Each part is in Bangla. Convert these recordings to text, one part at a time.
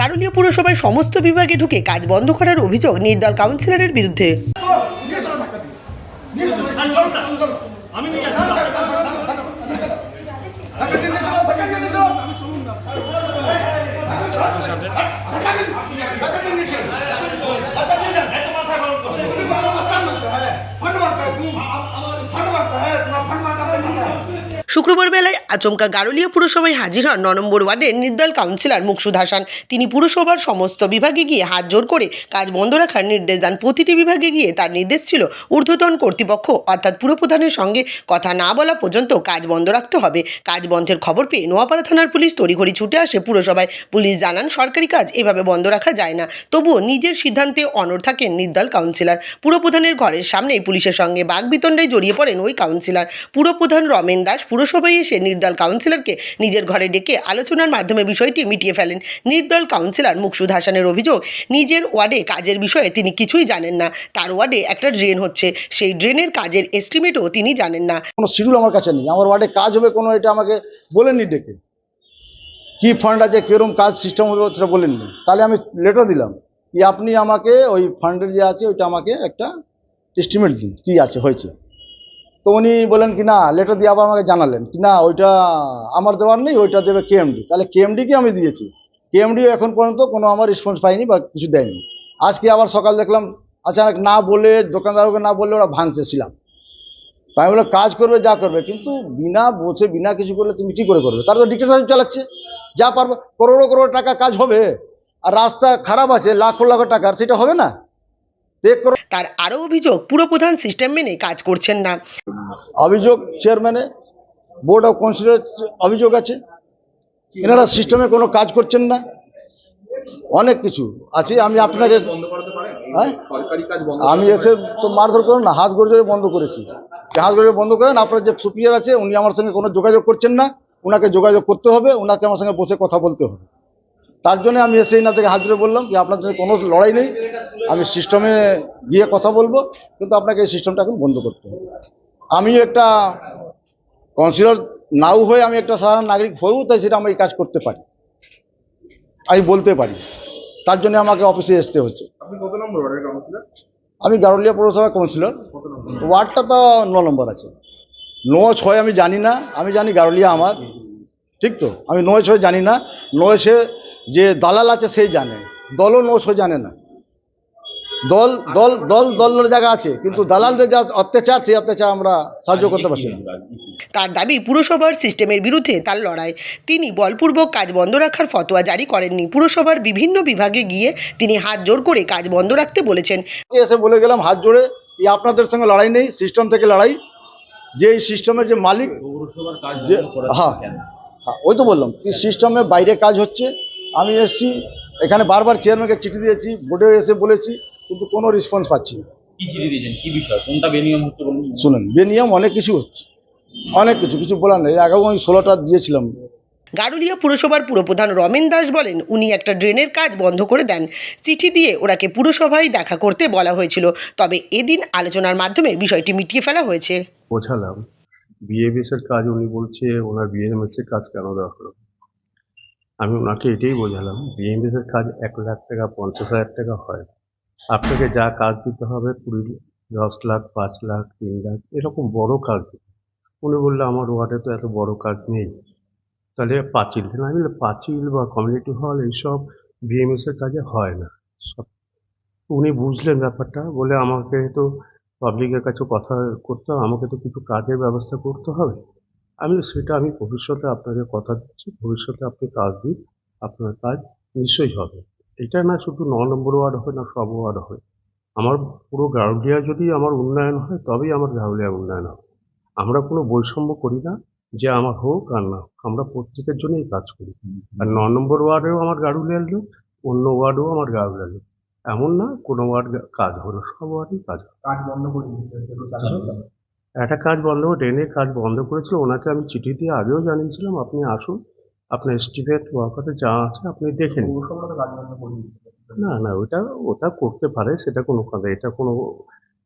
গারুলিয়া পুরসভায় সমস্ত বিভাগে ঢুকে কাজ বন্ধ করার অভিযোগ নির্দল কাউন্সিলরের বিরুদ্ধে। শুক্রবার বেলায় আচমকা গারুলিয়া পুরসভায় হাজির হন ন নম্বর ওয়ার্ডের নির্দল কাউন্সিলর মুকসুদ হাসান। তিনি পুরসভার সমস্ত বিভাগে গিয়ে হাত জোর করে কাজ বন্ধ রাখার নির্দেশ দেন। প্রতিটি বিভাগে গিয়ে তার নির্দেশ ছিল ঊর্ধ্বতন কর্তৃপক্ষ, অর্থাৎ পুরপ্রধানের সঙ্গে কথা না বলা পর্যন্ত কাজ বন্ধ রাখতে হবে। কাজ বন্ধের খবর পেয়ে নোয়াপাড়া থানার পুলিশ তড়িঘড়ি ছুটে আসে পুরসভায়। পুলিশ জানান, সরকারি কাজ এভাবে বন্ধ রাখা যায় না। তবুও নিজের সিদ্ধান্তে অনড় থাকেন নির্দল কাউন্সিলর। পুরপ্রধানের ঘরের সামনেই পুলিশের সঙ্গে বাগবিতণ্ডায় জড়িয়ে পড়েন ওই কাউন্সিলর। পুরপ্রধান রমেন দাস পুরসভায় এসে নির্দল কাউন্সিলরকে নিজের ঘরে ডেকে আলোচনার মাধ্যমে বিষয়টি মিটিয়ে ফেলেন। নির্দল কাউন্সিলর মুকসুদ হাসানের অভিযোগ, নিজের ওয়ার্ডে কাজের বিষয়ে তিনি কিছুই জানেন না। তার ওয়ার্ডে একটা ড্রেন হচ্ছে। সেই ড্রেনের কাজের এস্টিমেটও তিনি জানেন না। কোনো শিডিউল আমার কাছে নেই। আমার ওয়ার্ডে কাজ হবে কোনো, এটা আমাকে বলেননি ডেকে। কি ফান্ড আছে কীরকম কাজ সিস্টেম হবে সেটা বলেননি। তাহলে আমি লেটার দিলাম আপনি আমাকে ওই ফান্ডের যে আছে, ওইটা আমাকে একটা এস্টিমেট দিন, কী আছে, হয়েছে। তো উনি বলেন কি, না লেটার দিয়ে আবার আমাকে জানালেন। কি, না, ওইটা আমার দেওয়ার নেই, ওইটা দেবে কেএমডি তাহলে কেএমডিকে আমি দিয়েছি। কেএমডি এখন পর্যন্ত কোনো আমার রেসপন্স পাইনি বা কিছু দেয়নি। আজকে আবার সকাল দেখলাম, আচানক না বলে, দোকানদারকে না বললে ওরা ভাঙতে ছিলাম তাই বলে কাজ করবে, যা করবে। কিন্তু বিনা বসে বিনা কিছু করলে তুমি কী করে করবে? তারা তো ডিক্টেটারশিপ চালাচ্ছে। যা পারবে, করোড়ো করোড়ো টাকা কাজ হবে। আর রাস্তা খারাপ আছে, লাখো লাখো টাকার, সেটা হবে না? তার আরও অভিযোগ পুরপ্রধান সিস্টেম মেনে কাজ করছেন না। অভিযোগ চেয়ারম্যানে বোর্ড অফ কাউন্সিলের অভিযোগ আছে। এনারা সিস্টেমে কোনো কাজ করছেন না। অনেক কিছু আছে। আমি আপনাকে হ্যাঁ? আমি এসে তো মারধর করুন না হাত গড়ে বন্ধ করেছি। হাত গড়ে বন্ধ করেন আপনার যে সুপিরিয়ার আছে উনি আমার সঙ্গে কোনো যোগাযোগ করছেন না। ওনাকে যোগাযোগ করতে হবে ওনাকে আমার সঙ্গে বসে কথা বলতে হবে। তার জন্য আমি এসে না থেকে হাত ধরে বললাম যে আপনার জন্য কোনো লড়াই নেই। আমি সিস্টেমে গিয়ে কথা বলব কিন্তু আপনাকে এই সিস্টেমটা এখন বন্ধ করতে হবে। আমি একটা কাউন্সিলর নাও হয়ে আমি একটা সাধারণ নাগরিক হয়েও তাই সেটা আমি এই কাজ করতে পারি। আমি বলতে পারি। তার জন্য আমাকে অফিসে আসতে হচ্ছে। আমি গারুলিয়া পৌরসভা কাউন্সিলর ওয়ার্ডটা তো ন নম্বর আছে। ন ছয় আমি জানি না। আমি জানি গারুলিয়া আমার। ঠিক তো? আমি নয় ছয় জানি না। নয় সে যে দালাল আছে সেই জানে। দলও ন ছয় জানে না। দল দল দল দলের জায়গা আছে কিন্তু দালালদের যা অত্যাচার সেই অত্যাচার আমরা সাহায্য করতে পারছি না। তার দাবি পুরসভার সিস্টেমের বিরুদ্ধে তার লড়াই। তিনি বলপূর্বক কাজ বন্ধ রাখার ফতোয়া জারি করেননি। পুরসভার বিভিন্ন বিভাগে গিয়ে তিনি হাত জোর করে কাজ বন্ধ রাখতে বলেছেন। এসে বলে গেলাম হাত জোরে এই আপনাদের সঙ্গে লড়াই নেই সিস্টেম থেকে লড়াই। যে এই সিস্টেমের যে মালিক যে হ্যাঁ হ্যাঁ ওই তো বললাম কি সিস্টেমে বাইরে কাজ হচ্ছে। আমি এসেছি এখানে বারবার চেয়ারম্যানকে চিঠি দিয়েছি বোর্ডে এসে বলেছি কিন্তু কোনো রেসপন্স পাচ্ছি না। কি চিঠি দিয়েছেন? কি বিষয়? কোনটা বেনিয়ম হচ্ছে শুনুন বেনিয়ম অনেক কিছু হচ্ছে অনেক কিছু কিছু বলার নেই। আগেও আমি ষোলোটা দিয়েছিলাম। গারুলিয়া পুরসভার পুরপ্রধান রমেন দাস বলেন উনি একটা ড্রেনের কাজ বন্ধ করে দেন। চিঠি দিয়ে ওনাকে পুরসভায় দেখা করতে বলা হয়েছিল তবে এদিন আলোচনার মাধ্যমে বিষয়টি মিটিয়ে ফেলা হয়েছে। বোঝালাম। বিএমএস এর কাজ উনি বলছে ওনার বিএমএস এর কাজ কেন দেওয়া হলো আমি ওনাকে এটাই বোঝালাম বিএমএস এর কাজ এক লাখ টাকা, পঞ্চাশ হাজার টাকা হয়। আপনাকে যা কাজ দিতে হবে, কুড়ি, দশ লাখ, পাঁচ লাখ, তিন লাখ, এরকম বড় কাজ উনি বলল, আমার ওয়ার্ডে তো এত বড় কাজ নেই। তাহলে পাঁচিল দেন আমি পাঁচিল বা কমিউনিটি হল এইসব বিএমএস এর কাজে হয় না। সব উনি বুঝলেন ব্যাপারটা, বলে আমাকে তো পাবলিকের কাছে কথা করতে হবে, আমাকে তো কিছু কাজের ব্যবস্থা করতে হবে। আমি সেটা আমি ভবিষ্যতে আপনাকে কথা দিচ্ছি, ভবিষ্যতে আপনি কাজ দিন, আপনার কাজ নিশ্চয়ই হবে। এটা না শুধু ন নম্বর ওয়ার্ড হয় না, সব ওয়ার্ড হয়। আমার পুরো গাউলিয়া যদি আমার উন্নয়ন হয়, তবেই আমার গাউলিয়া উন্নয়ন হবে। আমরা কোনো বৈষম্য করি না, যে আমার হোক আর না হোক। আমরা প্রত্যেকের জন্যই কাজ করি। আর ন নম্বর ওয়ার্ডেও আমার গাড়ুলিয়ার লোক, অন্য ওয়ার্ডেও আমার গাড়ুলিয়ার লোক। এমন না, কোনো ওয়ার্ড কাজ হলো, সব ওয়ার্ডেই কাজ। কাজ বন্ধ করে একটা কাজ বন্ধ করে, ট্রেনের কাজ বন্ধ করেছিল ওনাকে আমি চিঠি দিয়ে আগেও জানিয়েছিলাম, আপনি আসুন, আপনার এস্টিমেট ওয়ার্কারে যা আছে আপনি দেখে নিন। না না, ওটা ওটা করতে পারে, সেটা কোনো কথা, এটা কোনো,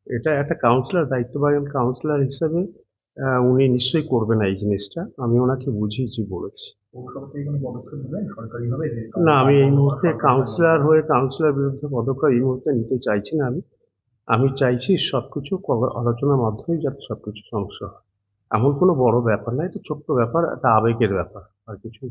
এটা একটা কাউন্সিলর দায়িত্ববান কাউন্সিলর হিসেবে উনি নিশ্চয়ই করবে না এই জিনিসটা, আমি ওনাকে বুঝিয়েছি, বলেছি। না, আমি এই মুহূর্তে কাউন্সিলর হয়ে কাউন্সিলর বিরুদ্ধে পদক্ষেপ এই মুহূর্তে নিতে চাইছি না আমি। আমি চাইছি সব কিছু আলোচনার মাধ্যমে যাতে সব কিছু সমস্যা হয় এমন কোনো বড় ব্যাপার না এটা ছোট্ট ব্যাপার একটা আবেগের ব্যাপার, আর কিছু।